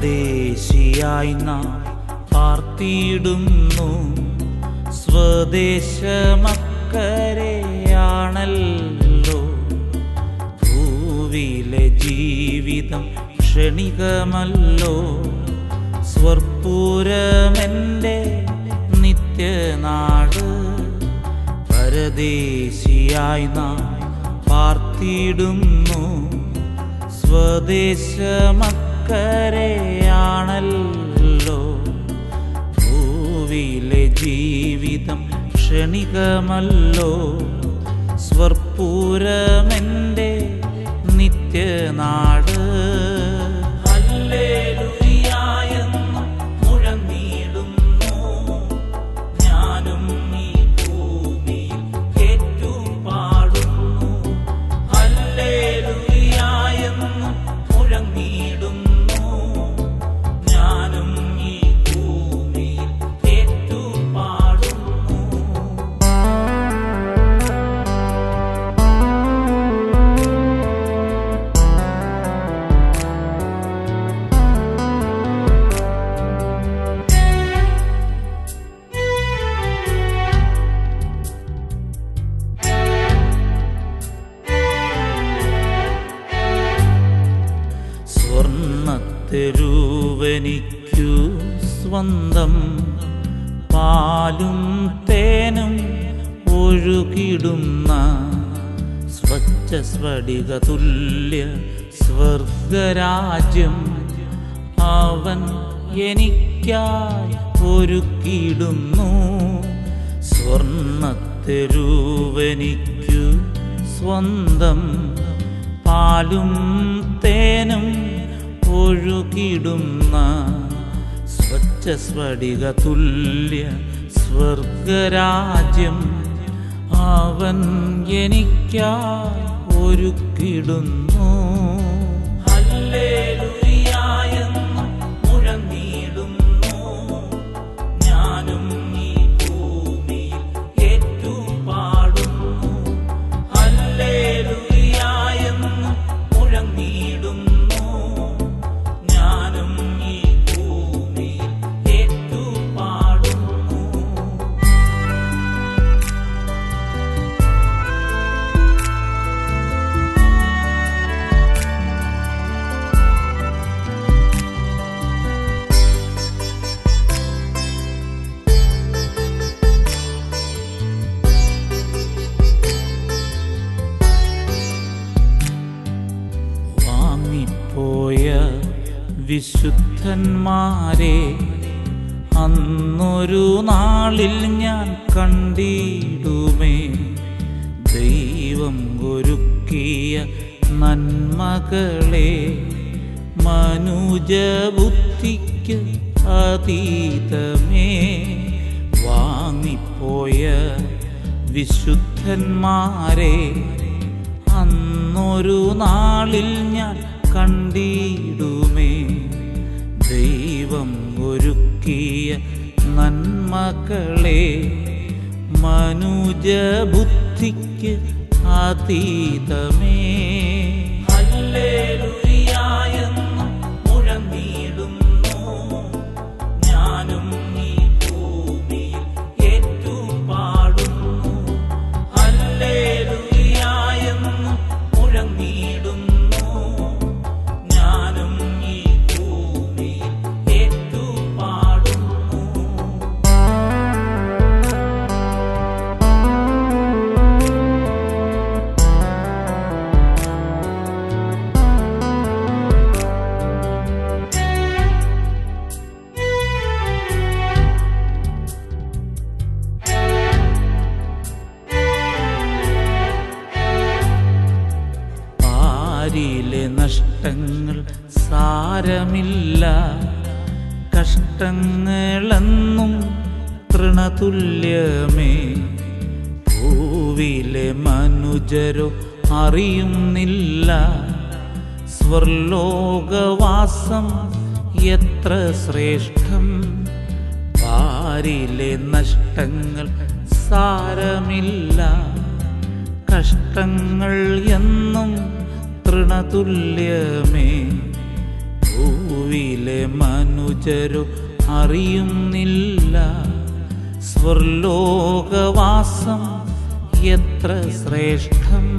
പരദേശിയായി നാം പാർത്തിയിടുന്നു. സ്വദേശമക്കരെയാണല്ലോ ഭൂവിലെ ജീവിതം ക്ഷണികമല്ലോ. സ്വർപ്പൂരമെന്റെ നിത്യനാട്. പരദേശിയായി നാം പാർത്തിയിടുന്നു. സ്വദേശമക്കരെയാണല്ലോ ഭൂവിയിലെ ജീവിതം ക്ഷണികമല്ലോ. സ്വർപ്പൂരമെന്റെ നിത്യനാട് സ്വന്തം പാലും തേനും ഒഴുകിടുന്ന സ്വച്ഛ സ്ഫടിക തുല്യ സ്വർഗരാജ്യം അവൻ എനിക്കായി ഒരുക്കിയിടുന്നു. സ്വർണത്തെരുവനിക്കു സ്വന്തം പാലും തേനും ഒഴുകിടുന്ന സ്വച്ഛ സ്ഫടിക തുല്യ സ്വർഗരാജ്യം. അവൻ എനിക്കായി ഒരുക്കിടുന്നു. വിശുദ്ധന്മാരെ അന്നൊരു നാളിൽ ഞാൻ കണ്ടിടുമേ. ദൈവം ഒരുക്കിയ നന്മകളെ മനുജബുദ്ധിക്ക് അതീതമേ. വാങ്ങിപ്പോയ വിശുദ്ധന്മാരെ അന്നൊരു നാളിൽ ഞാൻ കണ്ടിടുമേ. ഒരുക്കിയ നന്മകളെ മനുജബുദ്ധിക്ക് അതീതമേ. പാരിലെ നഷ്ടങ്ങൾ സാരമില്ല. കഷ്ടങ്ങളെന്നും തൃണതുല്യമേ. ഭൂവിലെ മനുജരോ അറിയുന്നില്ല. സ്വർലോകവാസം എത്ര ശ്രേഷ്ഠം. പാരിലെ നഷ്ടങ്ങൾ സാരമില്ല. കഷ്ടങ്ങൾ എന്നും തൃണതുല്യമേ ഭൂവിലെ മനുജരു അറിയുന്നില്ല. സ്വർലോകവാസം എത്ര ശ്രേഷ്ഠം